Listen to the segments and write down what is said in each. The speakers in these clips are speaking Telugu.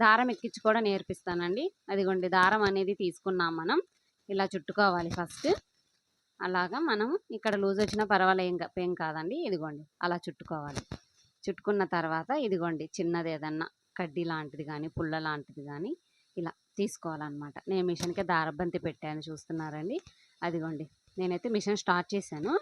దారం ఎక్కించి కూడా నేర్పిస్తానండి. అదిగోండి దారం అనేది తీసుకున్నాం మనం. ఇలా చుట్టుకోవాలి ఫస్ట్. అలాగా మనం ఇక్కడ లూజ్ వచ్చినా పర్వాలేదు ఏం కా- ఏం కాదండి. ఇదిగోండి అలా చుట్టుకోవాలి. చుట్టుకున్న తర్వాత ఇదిగోండి చిన్నది ఏదన్నా కడ్డీ లాంటిది కానీ పుల్ల లాంటిది కానీ ఇలా తీసుకోవాలన్నమాట. నేను మిషన్కి దారబంతి పెట్టాను చూస్తున్నారండి. అదిగోండి నేనైతే మిషన్ స్టార్ట్ చేశాను.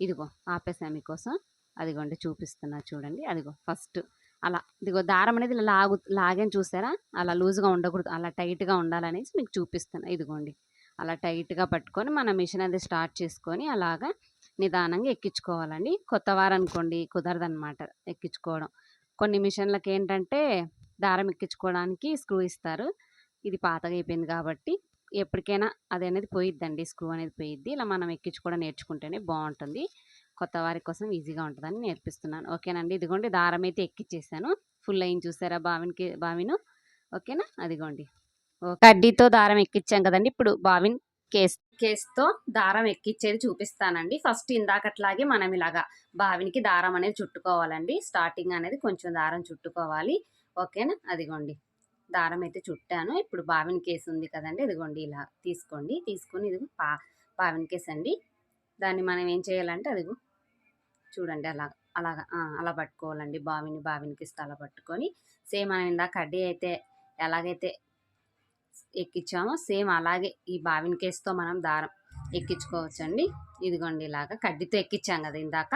ఇదిగో ఆపేసాను మీకోసం. అదిగోండి చూపిస్తున్నా చూడండి. అదిగో ఫస్ట్ అలా. ఇదిగో దారం అనేది ఇలా లాగు లాగని చూసారా? అలా లూజ్గా ఉండకూడదు. అలా టైట్గా ఉండాలనేసి మీకు చూపిస్తాను ఇదిగోండి. అలా టైట్గా పట్టుకొని మన మిషన్ అది స్టార్ట్ చేసుకొని అలాగా నిదానంగా ఎక్కించుకోవాలండి. కొత్త వారు అనుకోండి కుదరదనమాట ఎక్కించుకోవడం. కొన్ని మిషన్లకి ఏంటంటే దారం ఎక్కించుకోవడానికి స్క్రూ ఇస్తారు. ఇది పాతగా అయిపోయింది కాబట్టి ఎప్పటికైనా అది అనేది పోయిద్దండి. స్క్రూ అనేది పోయిద్ది. ఇలా మనం ఎక్కించుకోవడం నేర్చుకుంటేనే బాగుంటుంది. కొత్త వారి కోసం ఈజీగా ఉంటుందని నేర్పిస్తున్నాను. ఓకేనండి? ఇదిగోండి దారం అయితే ఎక్కిచ్చేసాను. ఫుల్ అయిన చూసారా బావిన్కి బావిను? ఓకేనా? అదిగోండి. ఓ- కడ్డీతో దారం ఎక్కిచ్చాం కదండి. ఇప్పుడు బావిన్ కేస్ కేస్తో దారం ఎక్కిచ్చేది చూపిస్తానండి. ఫస్ట్ ఇందాకట్లాగే మనం ఇలాగా బావినికి దారం అనేది చుట్టుకోవాలండి. స్టార్టింగ్ అనేది కొంచెం దారం చుట్టుకోవాలి. ఓకేనా? అదిగోండి. దారం అయితే చుట్టాను. ఇప్పుడు బావిన్ కేసు ఉంది కదండి. ఇదిగోండి ఇలా తీసుకోండి. తీసుకొని ఇది బా బావిన్ కేసు అండి దాన్ని మనం ఏం చేయాలంటే అదిగో చూడండి అలా అలాగా అలా పట్టుకోవాలండి. బావిని బావిని ఇస్తే అలా పట్టుకొని సేమ్ మనం ఇందాక కడ్డీ అయితే ఎలాగైతే ఎక్కించామో సేమ్ అలాగే ఈ బావినికేస్తో మనం దారం ఎక్కించుకోవచ్చండి. ఇదిగోండి ఇలాగా కడ్డీతో ఎక్కించాం కదా ఇందాక.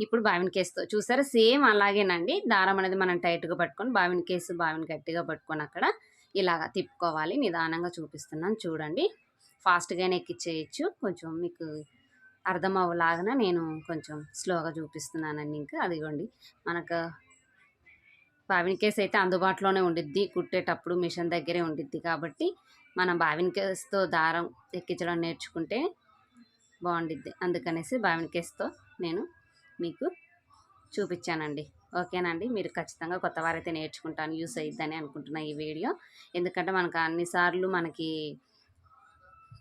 ఇప్పుడు బావినికేస్తో చూసారా? సేమ్ అలాగేనండి. దారం అనేది మనం టైట్గా పట్టుకొని బావిన్ కేసు బావిని గట్టిగా పట్టుకొని అక్కడ ఇలాగా తిప్పుకోవాలి. నిదానంగా చూపిస్తున్నాను. చూడండి. ఫాస్ట్గానే ఎక్కించేయచ్చు కొంచెం మీకు అర్థం అవ్వలాగా నేను కొంచెం స్లోగా చూపిస్తున్నానండి ఇంకా. అదిగోండి. మనకు బావిన్ కేసు అయితే అందుబాటులోనే ఉండిద్ది. కుట్టేటప్పుడు మిషన్ దగ్గరే ఉండిద్ది కాబట్టి మనం బావిన్ కేసుతో దారం ఎక్కించడం నేర్చుకుంటే బాగుండిద్ది. అందుకనేసి బావిన్ కేసుతో నేను మీకు చూపించానండి. ఓకేనండి మీరు ఖచ్చితంగా కొత్త వారైతే నేర్చుకుంటాను యూస్ అయ్యిద్దని అనుకుంటున్నా ఈ వీడియో. ఎందుకంటే మనకు అన్నిసార్లు మనకి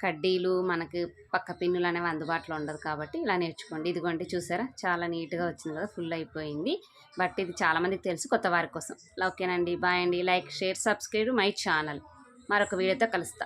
కడ్డీలు మనకి పక్క పిన్నులు అనేవి అందుబాటులో ఉండదు కాబట్టి ఇలా నేర్చుకోండి. ఇదిగోండి చూసారా? చాలా నీట్గా వచ్చింది కదా ఫుల్ అయిపోయింది. బట్ ఇది చాలామందికి తెలుసు కొత్త వారి కోసం. ఓకేనండి బాయ్ అండి. Like share subscribe my channel. మరొక వీడియోతో కలుస్తా.